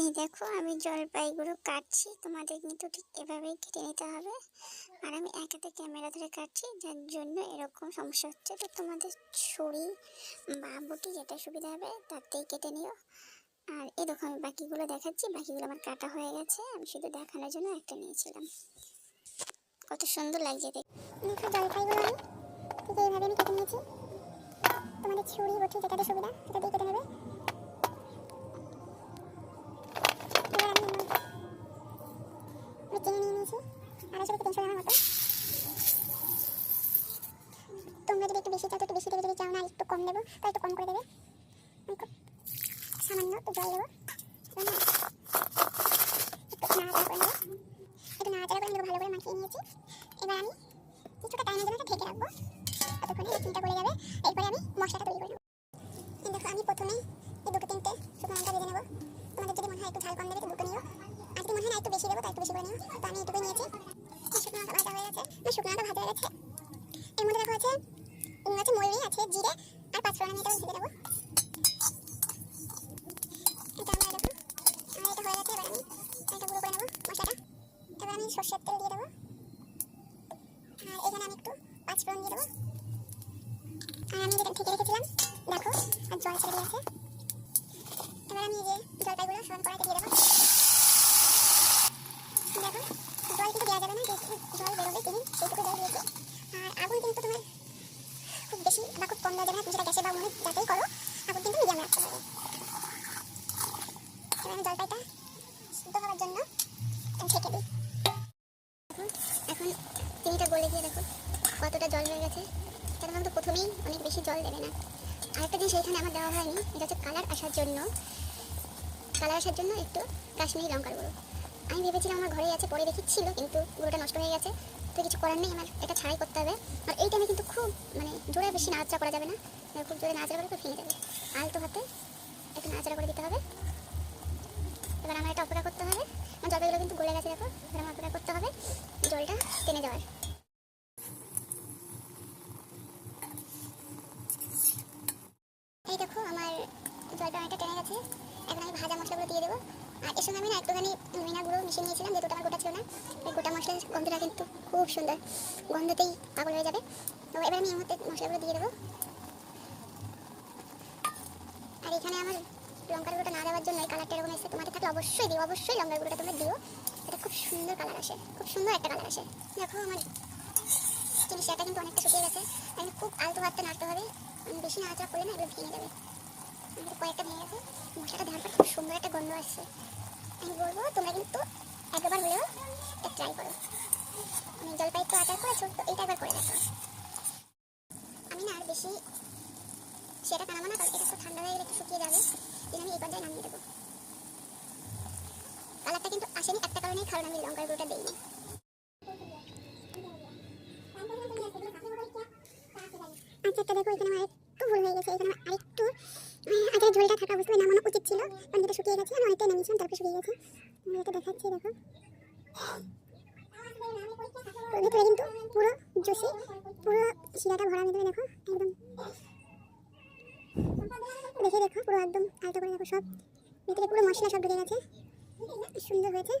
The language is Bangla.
এই দেখো, আমি জলপাইগুলো কাটছি। তোমাদের কিন্তু ঠিক এভাবেই কেটে নিতে হবে। আর আমি একাতে ক্যামেরা ধরে কাটছি, যার জন্য এরকম সমস্যা হচ্ছে। তো তোমাদের ছুরি বা বটি যেটা সুবিধা হবে, তাতেই কেটে নিও। আর এই দেখো, আমি বাকিগুলো দেখাচ্ছি। বাকিগুলো আমার কাটা হয়ে গেছে। আমি শুধু দেখানোর জন্য একটা নিয়েছিলাম। কত সুন্দর লাগছে দেখ, জলপাইগুলো আমি ঠিক এইভাবে আমি কেটে নিয়েছি। তোমাদের ছুরি, বটি যেটাতে সুবিধা সেটা দিয়ে কেটে নেবে। বেশি দেবে যদি চাও না, একটু কম দেবো তো একটু কম করে দেবে। সামান্য একটু জল দেবো। একটু নাড়াচাড়া করে নেব। করে ভালো করে মাখিয়ে নিয়েছি। এবার আমি কিছুটা টাইমের জন্য ঢেকে রাখব। ততক্ষণে চিনটা গলে যাবে। এরপরে আমি মশলাটা তৈরি করে নেব। দেখো, আমি প্রথমে এই দুটো তিনটে শুকনো ভেজে নেব। তোমাদের যদি মনে হয় একটু ঝাল কম দেবে দুটো নিও। আর যদি মনে হয় একটু বেশি দেবো তো একটু বেশি করে নিও। তো আমি নিয়েছি। শুকনো ভাজা হয়ে গেছে। ভাজা হয়ে গেছে। এর মধ্যে আছে মৌরি আছে, জিরে আর পাঁচ ফোড়ন আমি এটা ভেজে দেবো। এটা আমরা দেখো আর এটা হয়ে আমি এটা গুঁড়ো করে নেব মশলাটা। এবার আমি সর্ষের আমি দেবো। আর আমি যেটা দেখো জল ছেড়ে দিয়েছে। এবার আমি এই যে জলপাইগুলো সব কড়াইতে দিয়ে দেবো দেখো জল কিন্তু দেওয়া যাবে না যেহেতু জল বেরোবে চিনি সেইটুকু জল দিয়েছি আর আগুন কিন্তু তোমার খুব বেশি বা খুব কম দেওয়া যাবে না তুমি সেটা গ্যাসে বা যাতেই করো আগুন কিন্তু মিডিয়াম রাখতে হবে। এবার আমি হওয়ার জন্য ঢেকে দিই। এখন চিনিটা গলে গিয়ে দেখো কতটা জল হয়ে গেছে। তার তো প্রথমেই অনেক বেশি জল দেবে না। আরেকটা জিনিস এখানে আমার দেওয়া হয়নি, এটা হচ্ছে কালার আসার জন্য। কালার আসার জন্য একটু কাশ্মীরি লঙ্কার গুঁড়ো। আমি ভেবেছিলাম আমার ঘরেই আছে, পরে দেখি ছিল কিন্তু গুঁড়োটা নষ্ট হয়ে গেছে। তো কিছু করার নেই, আমার এটা ছাড়াই করতে হবে। আর এই টাইমে কিন্তু খুব মানে জোরে বেশি নাড়াচাড়া করা যাবে না। খুব জোরে নাড়াচাড়া করলে ভেঙে যাবে। আলতো হাতে একটু নাড়াচাড়া করে দিতে হবে। এবার আমার এটা অপেক্ষা করতে হবে। আমার জলপাইগুলো কিন্তু গলে গেছে, দেখো। এবার আমার অপেক্ষা করতে হবে জলটা টেনে যাওয়ার। এই দেখো, আমার জলটা অনেকটা টেনে গেছে। এখন আমি ভাজা মশলাগুলো দিয়ে দেবো। আর এর সঙ্গে আমি না একটুখানি মিনা গুঁড়ো মিশিয়ে নিয়েছিলাম যেহেতু আমার গোটা ছিল না। এই গোটা মশলার গন্ধটা কিন্তু খুব সুন্দর। গন্ধতেই পাগল হয়ে যাবে। তো এবার আমি এর মধ্যে মশলাগুলো দিয়ে দেবো। আর এখানে আমার লঙ্কার গুঁড়োটা না দেওয়ার জন্য এই কালারটা এরকম এসে তোমাদের থাকলে অবশ্যই দিও, অবশ্যই লঙ্কার গুঁড়োটা তোমরা দিও। এটা খুব সুন্দর কালার আসে। খুব সুন্দর একটা কালার আসে। দেখো আমার শিরাটা কিন্তু অনেকটা শুকিয়ে গেছে। আমি খুব আলতো হাতে নাড়তে হবে। বেশি নাড়াচাড়া করলে না এগুলো ভেঙে যাবে। খুব সুন্দর একটা গন্ধ আসছে। আমি বলব, তোমরা কিন্তু একবার এটা ট্রাই করো। তো এটা একবার করে দেখো। আমি এটা তো আমি এই আচ্ছা দেখো, এখানে আমার ভুল হয়ে গেছে। ছিল। কারণ যেটা শুকিয়ে গেছে, আমি অনেকটাই নামিয়েছিলাম তারপর শুকিয়ে গেছে। এটা দেখাচ্ছি, দেখো। ভেতরে কিন্তু পুরো জুসি, পুরো শিরাটা ভরা ভেতরে, দেখো, একদম। দেখে দেখো, পুরো একদম আলতো করে দেখো সব। ভিতরে পুরো মশলা সব ঢুকে গেছে। সুন্দর হয়েছে।